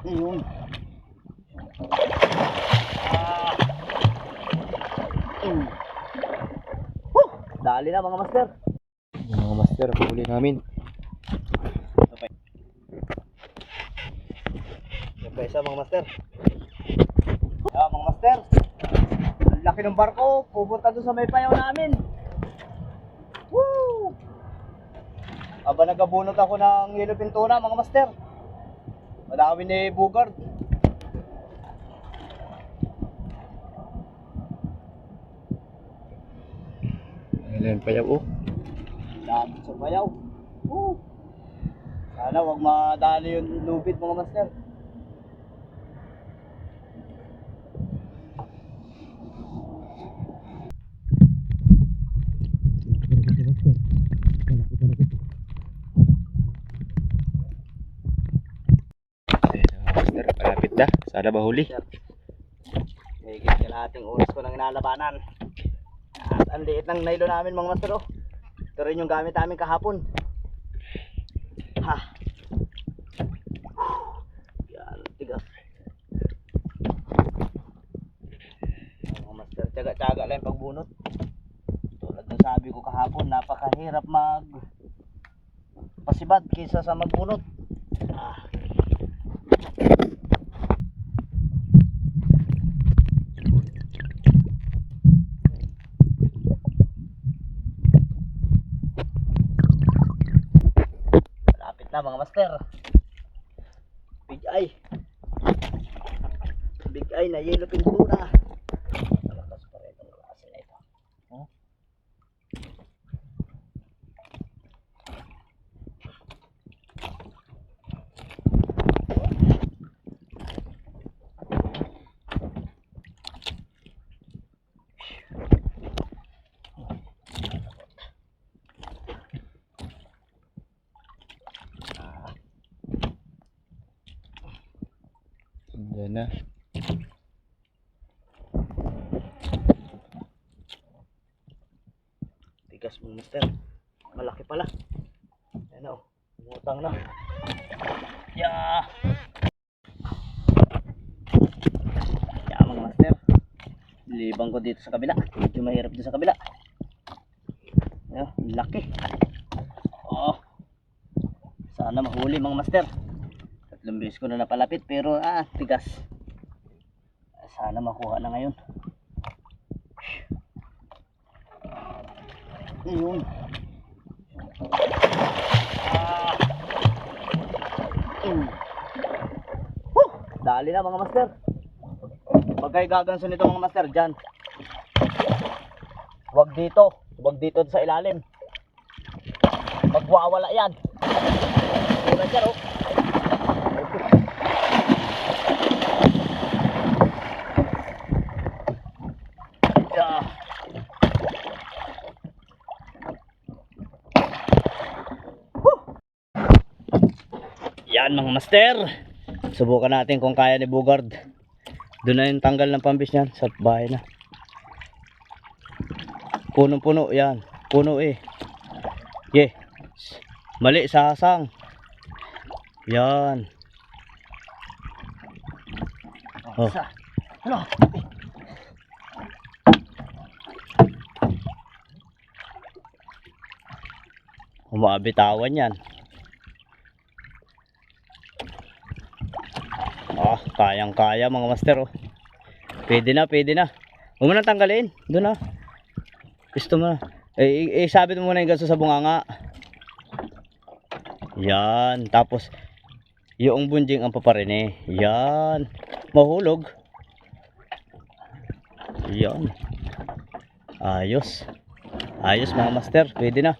Ayun. Mm. Woo! Dali na mga master. Mga master, huli namin. Yung pa isa mga master. Ah, mga master. Ang laki ng barko. Pupunta doon sa may payaw namin. Woo! Aba nagabunot ako ng yellow pintuna mga master. Madami ni Bugard. Ayan pa oh. Dami sa payaw. Woo! Sana wag madali yung lubid mga master. Na. Sana mahuli. Higit kalahating oras ko nang inalabanan. At ang liit ng nailo namin mga master oh. Ito rin yung gamit namin kahapon. Ha. Yan, tigas. Mga master, tsaga-tsaga lang pagbunot. Tulad ng sabi ko kahapon, napakahirap mag pasibad kaysa sa magbunot. Ah. Na mga master. Big eye. Big eye na yellow pintura. Ayan na. Tigas mo master. Malaki pala. Yan o. Umutang na. Yeah. Yeah mga master. Libang ko dito sa kabila. Medyo mahirap dito sa kabila. Yeah, laki. Oh. Sana mahuli mga master. Tatlong beses ko na napalapit pero ah, tigas. Sana makuha na ngayon. Ayun. Ah. Mm. Woo! Dali na mga master. Pag kayo gaganso nito mga master, dyan. Huwag dito. Huwag dito sa ilalim. Magwawala yan. Tulad yan oh. Yeah. Yan mga master. Subukan natin kung kaya ni Bugard. Doon na yung tanggal ng pambis niyan sa bahay na. Punong-puno yan. Puno eh. Ye. Mali sa hasang. Yan. Oh. Ano? Umabitawan yan. Ah, kayang-kaya mga master oh. Pwede na, pwede na. Huwag mo tanggalin. Doon na. Gusto mo na. Eh, eh, sabit mo muna yung gaso sa bunganga. Yan. Tapos, yung bunjing ang paparin eh. Yan. Mahulog. Yan. Ayos. Ayos mga master. Pwede na.